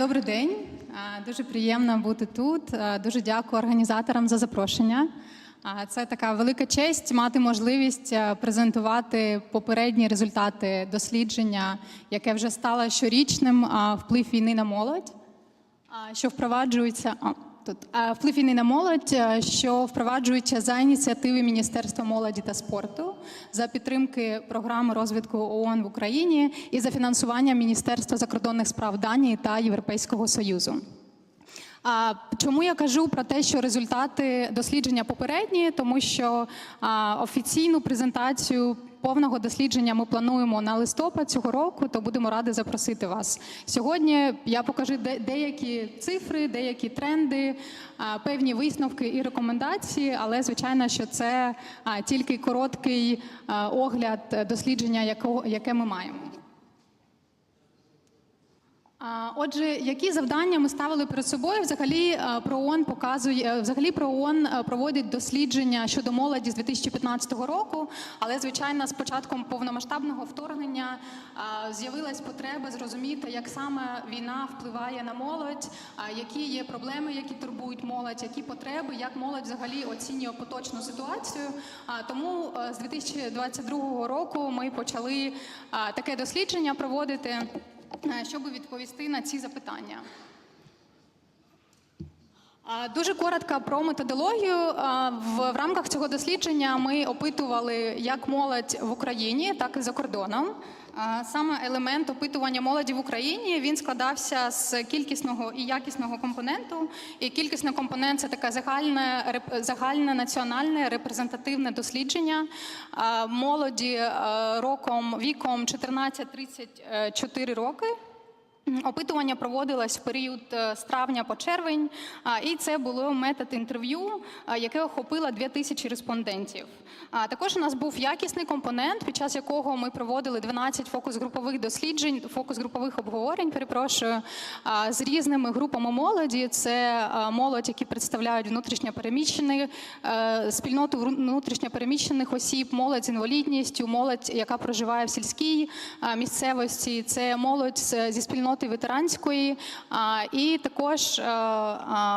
Добрий день. Дуже приємно бути тут. Дуже дякую організаторам за запрошення. Це така велика честь мати можливість презентувати попередні результати дослідження, яке вже стало щорічним вплив війни на молодь, що впроваджується. Тут А, вплив війни на молодь, що впроваджується за ініціативи Міністерства молоді та спорту, за підтримки програми розвитку ООН в Україні і за фінансування Міністерства закордонних справ Данії та Європейського Союзу. А чому я кажу про те, що результати дослідження попередні? Тому що а, офіційну презентацію повного дослідження ми плануємо на листопад цього року, то будемо раді запросити вас. Сьогодні я покажу де- деякі цифри, деякі тренди, а, певні висновки і рекомендації, але звичайно, що це а, тільки короткий а, огляд дослідження, якого, яке ми маємо. Отже, які завдання ми ставили перед собою? Взагалі е, ПРООН показує е, взагалі ПРООН е, проводить дослідження щодо молоді з 2015 року. Але звичайно, з початком повномасштабного вторгнення з'явилась потреба зрозуміти, як саме війна впливає на молодь, які є проблеми, які турбують молодь, які потреби, як молодь взагалі оцінює поточну ситуацію. Тому з 2022 року ми почали таке дослідження проводити щоб відповісти на ці запитання. Дуже коротко про методологію. В, в рамках цього дослідження ми опитували як молодь в Україні, так і за кордоном. Саме елемент опитування молоді в Україні він складався з кількісного і якісного компоненту. І кількісний компонент це таке загальне загальне національне репрезентативне дослідження молоді е, роком віком 14-34 роки. Опитування проводилось в період е, з травня по червень, і це було метод інтерв'ю, яке охопило 2000 респондентів. Також у нас був якісний компонент, під час якого ми проводили 12 фокус-групових досліджень, фокус-групових обговорень, перепрошую, з різними групами молоді. Це молодь, які представляють внутрішньопереміщених, е, спільноту внутрішньопереміщених осіб, молодь з інвалідністю, молодь, яка проживає в сільській місцевості. Це молодь зі спільноти ветеранської, і також е,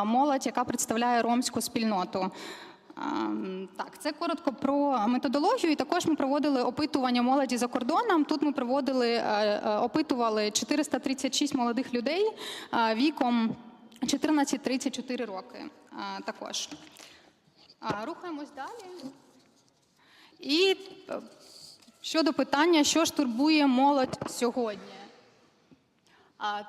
молодь, яка представляє ромську спільноту. Так, це коротко про методологію. І також ми проводили опитування молоді за кордоном. Тут ми проводили е, е, опитували 436 молодих людей віком 14-34 роки. Також рухаємось далі. І щодо питання, що ж турбує молодь сьогодні.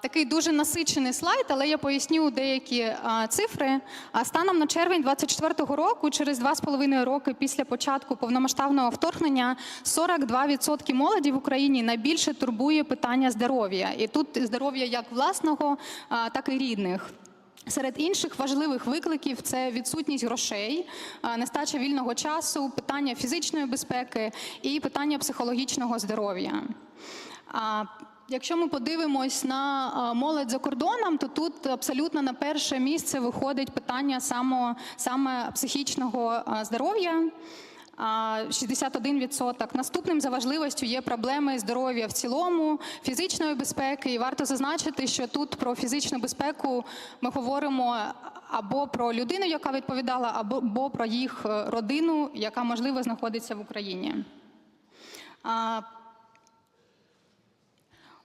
Такий дуже насичений слайд, але я поясню деякі цифри. Станом на червень 2024 року, через два з половиною роки після початку повномасштабного вторгнення, 42% молоді в Україні найбільше турбує питання здоров'я. І тут здоров'я як власного, так і рідних. Серед інших важливих викликів це відсутність грошей, нестача вільного часу, питання фізичної безпеки і питання психологічного здоров'я. Якщо ми подивимось на молодь за кордоном, то тут абсолютно на перше місце виходить питання само, саме психічного здоров'я. 61%. Наступним за важливістю є проблеми здоров'я в цілому, фізичної безпеки. І варто зазначити, що тут про фізичну безпеку ми говоримо або про людину, яка відповідала, або або про їх е, родину, яка можливо знаходиться в Україні.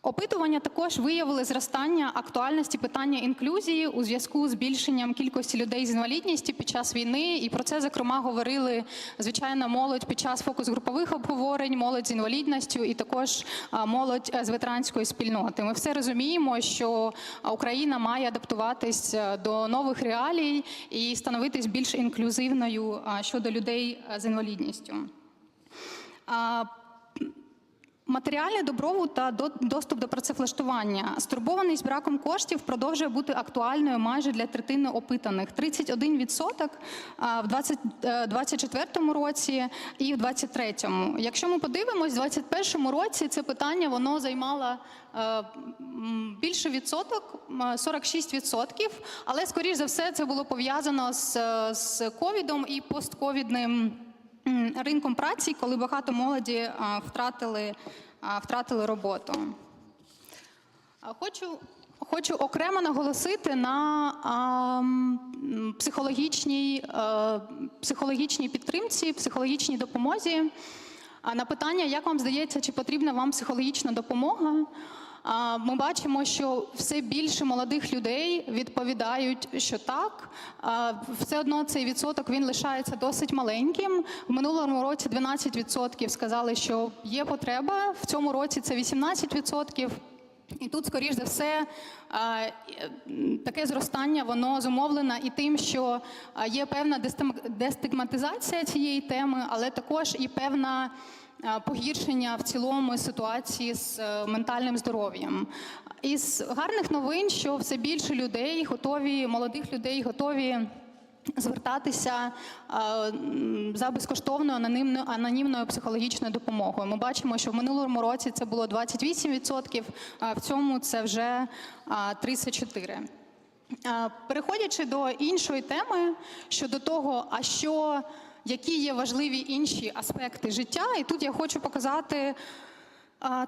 Опитування також виявили зростання актуальності питання інклюзії у зв'язку з збільшенням кількості людей з інвалідністю під час війни. І про це зокрема говорили звичайно молодь під час фокус-групових обговорень, молодь з інвалідністю і також молодь е, з ветеранської спільноти. Ми все розуміємо, що Україна має адаптуватись е, до нових реалій і становитись більш інклюзивною щодо людей е, з інвалідністю. Матеріальний добробут та до- доступ до працевлаштування. Стурбованість браком коштів продовжує бути актуальною майже для третини опитаних. 31% а, в 2024 році і в 2023. Якщо ми подивимось, в 2021 році це питання воно займало е, більше відсоток, м, 46%, але скоріш за все це було пов'язано з, е, ковідом і постковідним ринком праці, коли багато молоді втратили, втратили роботу. Хочу Хочу окремо наголосити на психологічній, психологічній підтримці, психологічній допомозі. На питання, як вам здається, чи потрібна вам психологічна допомога? Ми бачимо, що все більше молодих людей відповідають, що так. Все одно цей відсоток він лишається досить маленьким. В минулому році 12% сказали, що є потреба. В цьому році це 18%. І тут, скоріш за все, таке зростання воно зумовлено і тим, що є певна дестигматизація цієї теми, але також і певна погіршення в цілому ситуації з е, ментальним здоров'ям. Із гарних новин, що все більше людей готові, молодих людей готові звертатися е, за безкоштовною анонімною, анонімною психологічною допомогою. Ми бачимо, що в минулому році це було 28%, а в цьому це вже а, 34%. Переходячи до іншої теми щодо того, а що, які є важливі інші аспекти життя, і тут я хочу показати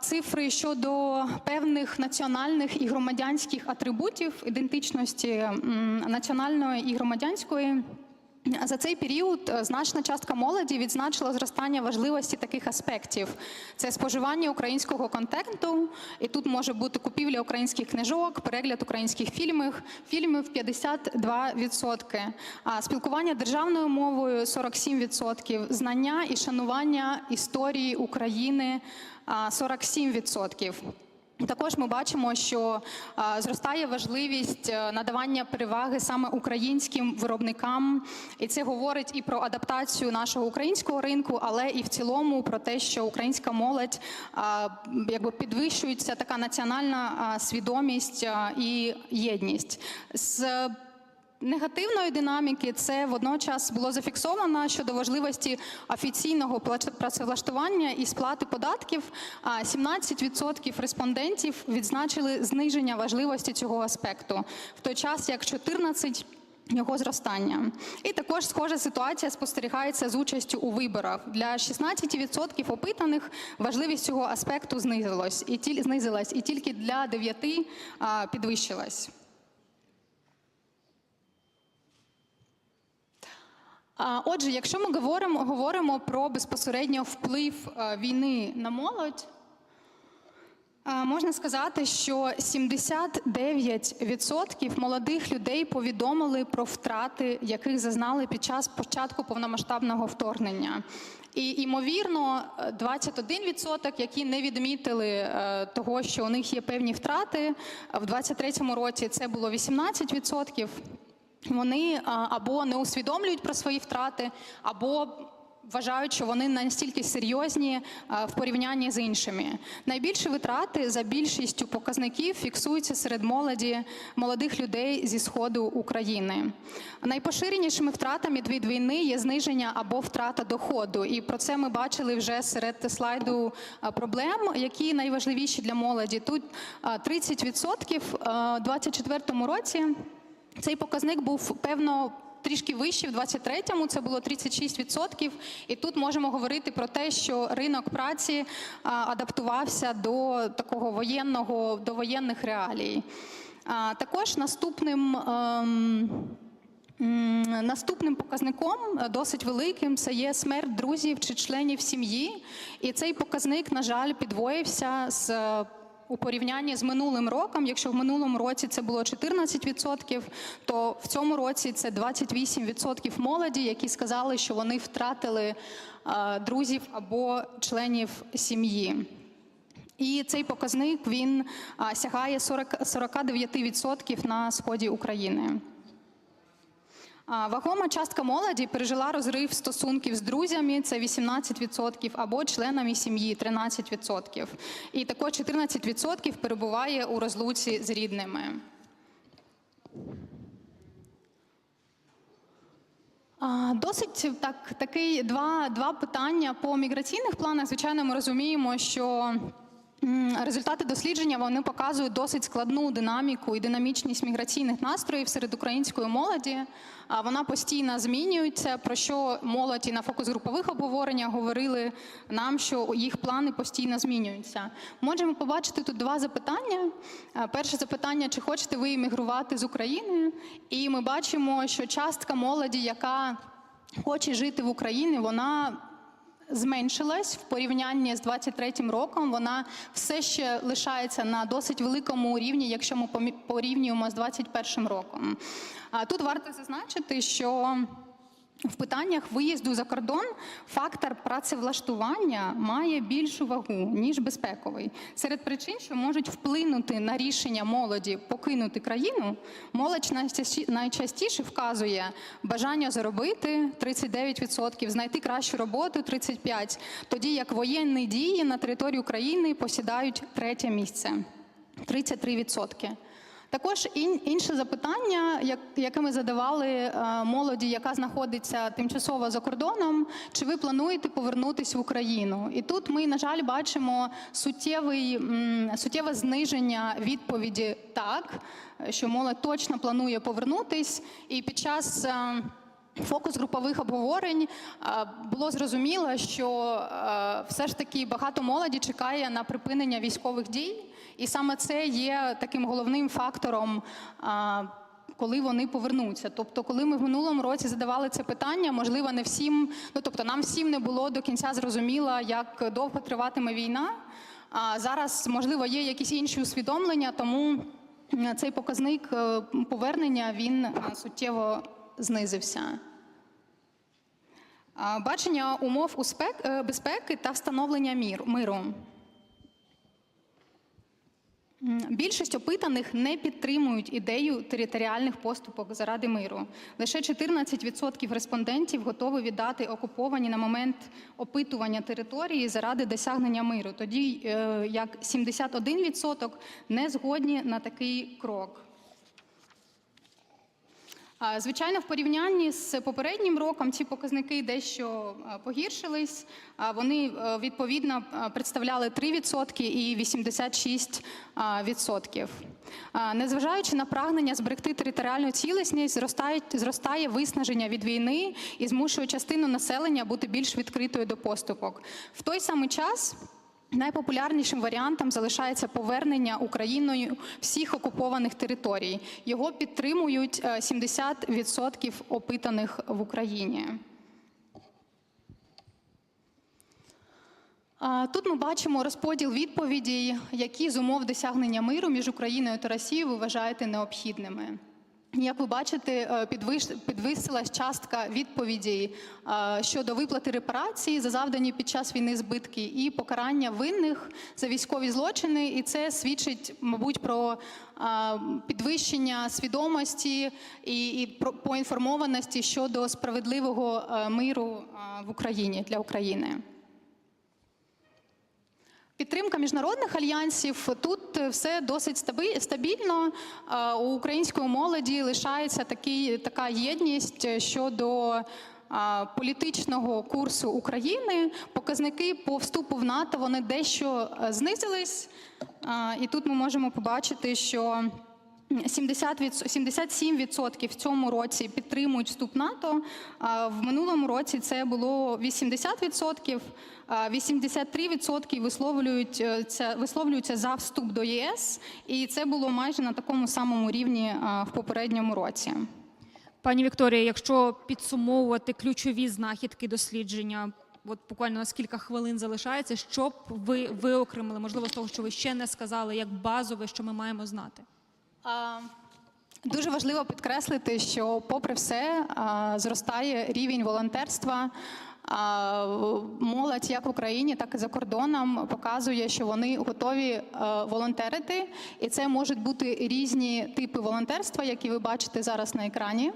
цифри щодо певних національних і громадянських атрибутів ідентичності національної і громадянської. За цей період е, значна частка молоді відзначила зростання важливості таких аспектів: це споживання українського контенту, і тут може бути купівля українських книжок, перегляд українських фільмів, фільмів 52%, а спілкування державною мовою 47%, знання і шанування історії України а, 47%. Також ми бачимо, що зростає важливість е, надавання переваги саме українським виробникам, і це говорить і про адаптацію нашого українського ринку, але і в цілому про те, що українська молодь якби підвищується така національна свідомість і єдність. З Негативної динаміки це водночас було зафіксовано щодо важливості офіційного працевлаштування і сплати податків. А 17% респондентів відзначили зниження важливості цього аспекту, в той час як 14% його зростання. І також схожа ситуація спостерігається з участю у виборах. Для 16% опитаних важливість цього аспекту знизилась і знизилась, і тільки для 9% підвищилась. Отже, якщо ми говоримо, говоримо про безпосередньо вплив е, війни на молодь, е, можна сказати, що 79% молодих людей повідомили про втрати, яких зазнали під час початку повномасштабного вторгнення. І ймовірно, е, 21%, які не відмітили е, того, що у них є певні втрати. В 2023 році це було 18%. Вони або не усвідомлюють про свої втрати, або вважають, що вони настільки серйозні в порівнянні з іншими. Найбільші витрати за більшістю показників фіксуються серед молоді молодих людей зі сходу України. Найпоширенішими втратами від війни є зниження або втрата доходу. І про це ми бачили вже серед слайду проблем, які найважливіші для молоді. Тут а, 30% а, в 2024 році. Цей показник був певно трішки вищий в 23-му, це було 36%. І тут можемо говорити про те, що ринок праці адаптувався до такого воєнного, до воєнних реалій. Також наступним. ем, Наступним показником е, досить великим це є смерть друзів чи членів сім'ї, і цей показник, на жаль, підвоївся з у порівнянні з минулим роком. Якщо в минулому році це було 14%, то в цьому році це 28% молоді, які сказали, що вони втратили е, друзів або членів сім'ї. І цей показник він сягає 40, 49% на сході України. Вагома частка молоді пережила розрив стосунків з друзями, це 18%, або членами сім'ї 13%. І також 14% перебуває у розлуці з рідними. Досить так, такий два, два питання по міграційних планах. Звичайно, ми розуміємо, що Результати дослідження вони показують досить складну динаміку і динамічність міграційних настроїв серед української молоді. Вона постійно змінюється. Про що молодь і на фокус-групових обговореннях говорили нам, що їх плани постійно змінюються. Можемо побачити тут два запитання. Е, Перше запитання: чи хочете ви іммігрувати з України? І ми бачимо, що частка молоді, яка хоче жити в Україні, вона зменшилась в порівнянні з 23-м роком. Вона все ще лишається на досить великому рівні, якщо ми порівнюємо з 21-м роком. А тут варто зазначити, що в питаннях виїзду за кордон фактор працевлаштування має більшу вагу ніж безпековий. Серед причин, що можуть вплинути на рішення молоді покинути країну, молодь найчастіше вказує бажання заробити 39%, знайти кращу роботу 35%, тоді як воєнні дії на території України посідають третє місце 33%. Також ін- інше запитання, як- яке ми задавали е, молоді, яка знаходиться тимчасово за кордоном, чи ви плануєте повернутися в Україну? І тут ми, на жаль, бачимо суттєвий, суттєве зниження відповіді так, що молодь точно планує повернутись, і під час. е, Фокус групових обговорень е, було зрозуміло, що все ж таки багато молоді чекає на припинення військових дій, і саме це є таким головним фактором. Коли вони повернуться, тобто, коли ми в минулому році задавали це питання, можливо, не всім, ну тобто, нам всім не було до кінця зрозуміло, як довго триватиме війна. А зараз, можливо, є якісь інші усвідомлення, тому цей показник е, повернення він е, суттєво знизився. Бачення умов е, безпеки та встановлення миру. Більшість опитаних не підтримують ідею територіальних поступок заради миру. Лише 14% респондентів готові віддати окуповані на момент опитування території заради досягнення миру, тоді е, як 71% не згодні на такий крок. Звичайно, в порівнянні з попереднім роком ці показники дещо погіршились. Вони е, відповідно представляли 3% і 86%. А, Незважаючи на прагнення зберегти територіальну цілісність, зростає, зростає виснаження від війни і змушує частину населення бути більш відкритою до поступок. В той самий час. Найпопулярнішим варіантом залишається повернення Україною всіх окупованих територій. Його підтримують е, 70% опитаних в Україні. Тут ми бачимо розподіл відповідей, які з умов досягнення миру між Україною та Росією ви вважаєте необхідними. Як ви бачите, е, підвисилась частка відповідей е, щодо виплати репарації за завдані під час війни збитки і покарання винних за військові злочини. І це свідчить, мабуть, про е, підвищення свідомості і, і про поінформованості щодо справедливого миру в Україні для України. Підтримка міжнародних альянсів тут е, все досить стабільно. Е, У української молоді лишається такий, така єдність е, щодо політичного курсу України. Показники по вступу в НАТО вони дещо знизились. І тут ми можемо побачити, що 70 від- 77% в цьому році підтримують вступ НАТО. В минулому році це було 80%, а 83% висловлюються, висловлюються за вступ до ЄС, і це було майже на такому самому рівні в попередньому році. Пані Вікторія, якщо підсумовувати ключові знахідки дослідження, от буквально на кілька хвилин залишається, що б ви виокремили, можливо, з того, що ви ще не сказали, як базове, що ми маємо знати? Дуже важливо підкреслити, що, попри все, зростає рівень волонтерства. Молодь як в Україні, так і за кордоном показує, що вони готові е, волонтерити, і це можуть бути різні типи волонтерства, які ви бачите зараз на екрані.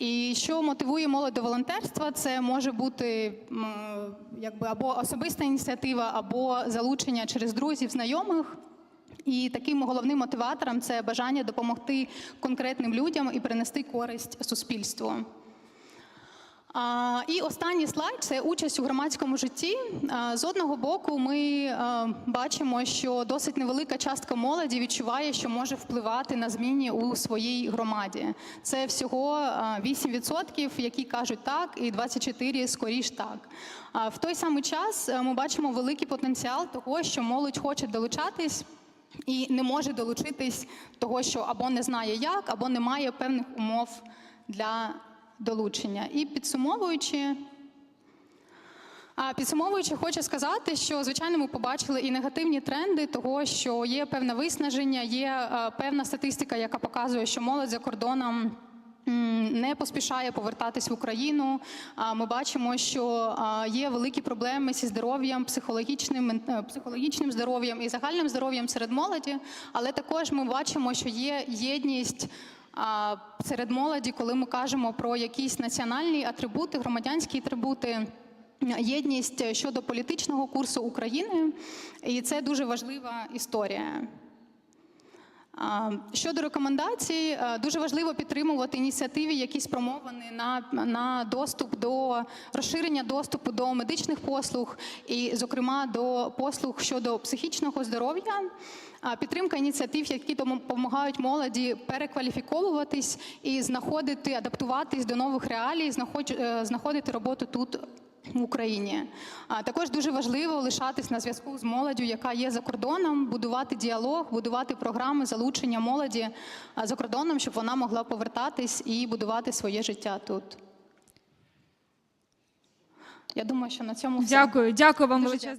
І що мотивує молодь до волонтерства, це може бути якби або особиста ініціатива, або залучення через друзів, знайомих. І таким головним мотиватором це бажання допомогти конкретним людям і принести користь суспільству. І останній слайд це участь у громадському житті. З одного боку, ми бачимо, що досить невелика частка молоді відчуває, що може впливати на зміни у своїй громаді. Це всього 8%, які кажуть так, і 24% скоріш так. В той самий час ми бачимо великий потенціал того, що молодь хоче долучатись. І не може долучитись того, що або не знає як, або не має певних умов для долучення. І підсумовуючи, а підсумовуючи, хочу сказати, що звичайно ми побачили і негативні тренди того, що є певне виснаження, є е, певна статистика, яка показує, що молодь за кордоном. Не поспішає повертатись в Україну. Ми бачимо, що є великі проблеми зі здоров'ям, психологічним, е, психологічним здоров'ям і загальним здоров'ям серед молоді. Але також ми бачимо, що є єдність серед молоді, коли ми кажемо про якісь національні атрибути, громадянські атрибути. Єдність щодо політичного курсу України, і це дуже важлива історія. Щодо рекомендацій, е, дуже важливо підтримувати ініціативи, які спрямовані на, на доступ до розширення доступу до медичних послуг, і, зокрема, до послуг щодо психічного здоров'я. Підтримка ініціатив, які допомагають молоді перекваліфіковуватись і знаходити, адаптуватись до нових реалій, е, знаходити роботу тут в Україні. А також дуже важливо лишатись на зв'язку з молоддю, яка є за кордоном, будувати діалог, будувати програми залучення молоді за кордоном, щоб вона могла повертатись і будувати своє життя тут. Я думаю, що на цьому все. Дякую, дякую вам величезне.